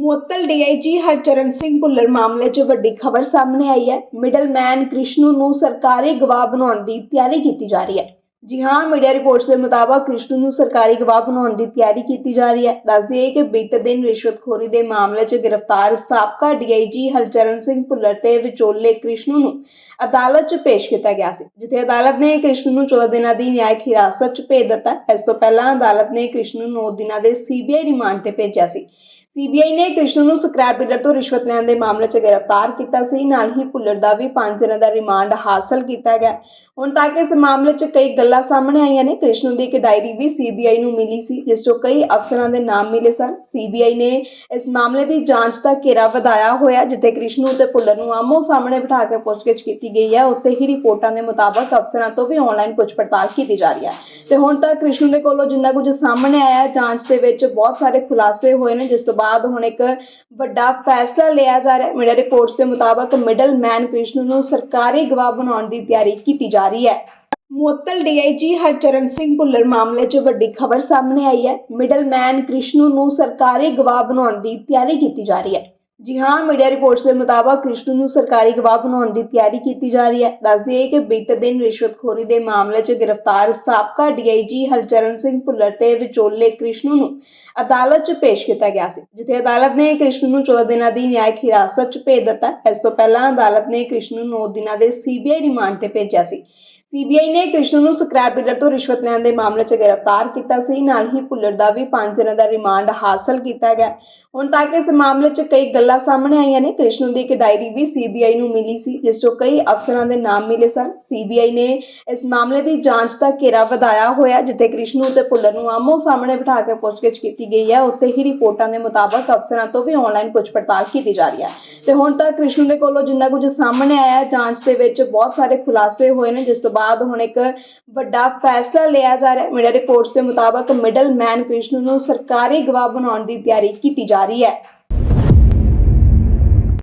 ਮੁਅੱਤਲ ਡੀਆਈਜੀ ਹਰਚਰਨ ਸਿੰਘ ਭੁੱਲਰ ਮਾਮਲੇ 'ਚ ਵੱਡੀ ਖਬਰ ਸਾਹਮਣੇ ਆਈ ਹੈ। ਮਿਡਲਮੈਨ ਕ੍ਰਿਸ਼ਨੂ ਨੂੰ ਸਰਕਾਰੀ ਗਵਾਹ ਬਣਾਉਣ ਦੀ ਤਿਆਰੀ ਕੀਤੀ ਜਾ ਰਹੀ ਹੈ। ਜੀ ਹਾਂ, ਮੀਡੀਆ ਰਿਪੋਰਟਸ ਦੇ ਮੁਤਾਬਕ ਕ੍ਰਿਸ਼ਨੂ ਨੂੰ ਸਰਕਾਰੀ ਗਵਾਹ ਬਣਾਉਣ ਦੀ ਤਿਆਰੀ ਕੀਤੀ ਜਾ ਰਹੀ ਹੈ। ਦੱਸ ਦਈਏ ਕਿ ਬੀਤੇ ਦਿਨ ਰਿਸ਼ਵਤਖੋਰੀ ਦੇ ਮਾਮਲੇ 'ਚ ਗ੍ਰਿਫਤਾਰ ਸਾਬਕਾ ਡੀਆਈਜੀ ਹਰਚਰਨ ਸਿੰਘ ਭੁੱਲਰ ਤੇ ਵਿਚੋਲੇ ਕ੍ਰਿਸ਼ਨੂ ਨੂੰ ਅਦਾਲਤ 'ਚ ਪੇਸ਼ ਕੀਤਾ ਗਿਆ ਸੀ, ਜਿੱਥੇ ਅਦਾਲਤ ਨੇ ਕ੍ਰਿਸ਼ਨੂ ਨੂੰ 14 ਦਿਨਾਂ ਦੀ ਨਿਆਇਕ ਹਿਰਾਸਤ 'ਚ ਭੇਜ ਦਿੱਤਾ ਇਸ ਤੋਂ ਪਹਿਲਾਂ ਅਦਾਲਤ ਨੇ ਕ੍ਰਿਸ਼ਨੂ ਨੂੰ 9 ਦਿਨਾਂ ਦੇ ਸੀਬੀਆਈ ਰਿਮਾਂਡ ਤੇ ਭੇਜਿਆ ਸੀ। ਸੀਬੀਆਈ ਨੇ ਕ੍ਰਿਸ਼ਨ ਨੂੰ ਸਕ੍ਰੈਪ ਡੀਲਰ ਤੋਂ ਰਿਸ਼ਵਤ ਲੈਣ ਦੇ ਮਾਮਲੇ 'ਚ ਗ੍ਰਿਫਤਾਰ ਕੀਤਾ ਸੀ। ਨਾਲ ਹੀ ਭੁੱਲਰ ਦਾ ਵੀ 5 ਦਿਨਾਂ ਦਾ ਰਿਮਾਂਡ ਹਾਸਲ ਕੀਤਾ ਗਿਆ। ਹੁਣ ਤੱਕ ਇਸ ਮਾਮਲੇ 'ਚ ਕਈ ਗੱਲਾਂ ਸਾਹਮਣੇ ਆਈਆਂ ਨੇ। ਕ੍ਰਿਸ਼ਨ ਦੀ ਇੱਕ ਡਾਇਰੀ ਵੀ ਸੀਬੀਆਈ ਨੂੰ ਮਿਲੀ ਸੀ, ਜਿਸ 'ਚੋਂ ਕਈ ਅਫਸਰਾਂ ਦੇ ਨਾਮ ਮਿਲੇ ਸਨ। ਸੀਬੀਆਈ ਨੇ ਇਸ ਮਾਮਲੇ ਦੀ ਜਾਂਚ ਦਾ ਘੇਰਾ ਵਧਾਇਆ ਹੋਇਆ, ਜਿੱਥੇ ਕ੍ਰਿਸ਼ਨ ਤੇ ਭੁੱਲਰ ਨੂੰ ਆਮੋ ਸਾਹਮਣੇ ਬਿਠਾ ਕੇ ਪੁੱਛਗਿੱਛ ਕੀਤੀ ਗਈ ਹੈ। ਉੱਥੇ ਹੀ ਰਿਪੋਰਟਾਂ ਦੇ ਮੁਤਾਬਕ ਅਫਸਰਾਂ ਤੋਂ ਵੀ ਆਨਲਾਈਨ ਪੁੱਛ ਪੜਤਾਲ ਕੀਤੀ ਜਾ ਰਹੀ ਹੈ। ਤੇ ਹੁਣ ਤੱਕ ਕ੍ਰਿਸ਼ਨ ਦੇ ਕੋਲੋਂ ਜਿੰਨਾ ਕੁਝ ਸਾਹਮਣੇ ਆਇਆ, ਜਾਂਚ ਦੇ ਵਿੱਚ ਬਹੁਤ ਸਾਰੇ ਖੁਲਾਸੇ ਹੋਏ ਨੇ, ਜਿਸ ਤੋਂ ਬਾਅਦ ਹੁਣ ਇੱਕ ਵੱਡਾ ਫੈਸਲਾ ਲਿਆ ਜਾ ਰਿਹਾ ਹੈ। ਮੀਡੀਆ ਰਿਪੋਰਟਸ ਦੇ ਮੁਤਾਬਕ ਮਿਡਲ ਮੈਨ ਕ੍ਰਿਸ਼ਨ ਨੂੰ ਸਰਕਾਰੀ ਗਵਾਹ ਬਣਾਉਣ ਦੀ ਤਿਆਰੀ ਕੀਤੀ ਜਾ ਰਹੀ ਹੈ। ਮੁਅੱਤਲ ਡੀਆਈਜੀ ਹਰਚਰਨ ਸਿੰਘ ਭੁੱਲਰ ਮਾਮਲੇ 'ਚ ਵੱਡੀ ਖਬਰ ਸਾਹਮਣੇ ਆਈ ਹੈ। ਮਿਡਲਮੈਨ ਕ੍ਰਿਸ਼ਨੂ ਨੂੰ ਸਰਕਾਰੀ ਗਵਾਹ ਬਣਾਉਣ ਦੀ ਤਿਆਰੀ ਕੀਤੀ ਜਾ ਰਹੀ ਹੈ। ਜੀ ਹਾਂ ਮੀਡੀਆ ਰਿਪੋਰਟਸ ਦੇ ਮੁਤਾਬਕ ਕ੍ਰਿਸ਼ਨੂ ਨੂੰ ਸਰਕਾਰੀ ਗਵਾਹ ਬਣਾਉਣ ਦੀ ਤਿਆਰੀ ਕੀਤੀ ਜਾ ਰਹੀ ਹੈ। ਦੱਸਦੀ ਦਈਏ ਕਿ ਬੀਤੇ ਦਿਨ ਰਿਸ਼ਵਤਖੋਰੀ ਦੇ ਮਾਮਲੇ 'ਚ ਗ੍ਰਿਫਤਾਰ ਸਾਬਕਾ ਡੀਆਈਜੀ ਹਰਚਰਨ ਸਿੰਘ ਭੁੱਲਰ ਤੇ ਵਿਚੋਲੇ ਕ੍ਰਿਸ਼ਨੂ ਨੂੰ ਅਦਾਲਤ 'ਚ ਪੇਸ਼ ਕੀਤਾ ਗਿਆ ਸੀ, ਜਿੱਥੇ ਅਦਾਲਤ ਨੇ ਕ੍ਰਿਸ਼ਨੂ ਨੂੰ 14 ਦਿਨਾਂ ਦੀ ਨਿਆਇਕ ਹਿਰਾਸਤ 'ਚ ਭੇਜ ਦਿੱਤਾ। ਇਸ ਤੋਂ ਪਹਿਲਾਂ ਅਦਾਲਤ ਨੇ ਕ੍ਰਿਸ਼ਨੂ ਨੂੰ 9 ਦਿਨਾਂ ਦੇ ਸੀਬੀਆਈ ਰਿਮਾਂਡ ਤੇ ਭੇਜਿਆ ਸੀ। ਸੀਬੀਆਈ ਨੇ ਕ੍ਰਿਸ਼ਨ ਨੂੰ ਸਕ੍ਰੈਪ ਡੀਲਰ ਤੋਂ ਰਿਸ਼ਵਤ ਲੈਣ ਦੇ ਮਾਮਲੇ 'ਚ ਗ੍ਰਿਫਤਾਰ ਕੀਤਾ ਸੀ। ਨਾਲ ਹੀ ਭੁੱਲਰ ਦਾ ਵੀ 5 ਦਿਨਾਂ ਦਾ ਰਿਮਾਂਡ ਹਾਸਲ ਕੀਤਾ ਗਿਆ। ਹੁਣ ਤੱਕ ਇਸ ਮਾਮਲੇ 'ਚ ਕਈ ਗੱਲਾਂ ਸਾਹਮਣੇ ਆਈਆਂ ਨੇ। ਕ੍ਰਿਸ਼ਨ ਦੀ ਇੱਕ ਡਾਇਰੀ ਵੀ ਸੀਬੀਆਈ ਨੂੰ ਮਿਲੀ ਸੀ, ਜਿਸ 'ਚੋਂ ਕਈ ਅਫਸਰਾਂ ਦੇ ਨਾਮ ਮਿਲੇ ਸਨ। ਸੀਬੀਆਈ ਨੇ ਇਸ ਮਾਮਲੇ ਦੀ ਜਾਂਚ ਦਾ ਘੇਰਾ ਵਧਾਇਆ ਹੋਇਆ, ਜਿੱਥੇ ਕ੍ਰਿਸ਼ਨ ਤੇ ਭੁੱਲਰ ਨੂੰ ਆਮੋ ਸਾਹਮਣੇ ਬਿਠਾ ਕੇ ਪੁੱਛਗਿੱਛ ਕੀਤੀ ਗਈ ਹੈ। ਉੱਥੇ ਹੀ ਰਿਪੋਰਟਾਂ ਦੇ ਮੁਤਾਬਕ ਅਫਸਰਾਂ ਤੋਂ ਵੀ ਆਨਲਾਈਨ ਪੁੱਛ ਪੜਤਾਲ ਕੀਤੀ ਜਾ ਰਹੀ ਹੈ। ਤੇ ਹੁਣ ਤੱਕ ਕ੍ਰਿਸ਼ਨ ਦੇ ਕੋਲੋਂ ਜਿੰਨਾ ਕੁਝ ਸਾਹਮਣੇ ਆਇਆ, ਜਾਂਚ ਦੇ ਵਿੱਚ ਬਹੁਤ ਸਾਰੇ ਖੁਲਾਸੇ ਹੋਏ ਨੇ, ਜਿਸ ਤੋਂ ਬਾਅਦ ਹੁਣ ਇੱਕ ਵੱਡਾ ਫੈਸਲਾ ਲਿਆ ਜਾ ਰਿਹਾ ਹੈ। ਮੀਡੀਆ ਰਿਪੋਰਟਸ ਦੇ ਮੁਤਾਬਕ ਮਿਡਲ ਮੈਨ ਕ੍ਰਿਸ਼ਨ ਨੂੰ ਸਰਕਾਰੀ ਗਵਾਹ ਬਣਾਉਣ ਦੀ ਤਿਆਰੀ ਕੀਤੀ ਜਾ ਰਹੀ ਹੈ।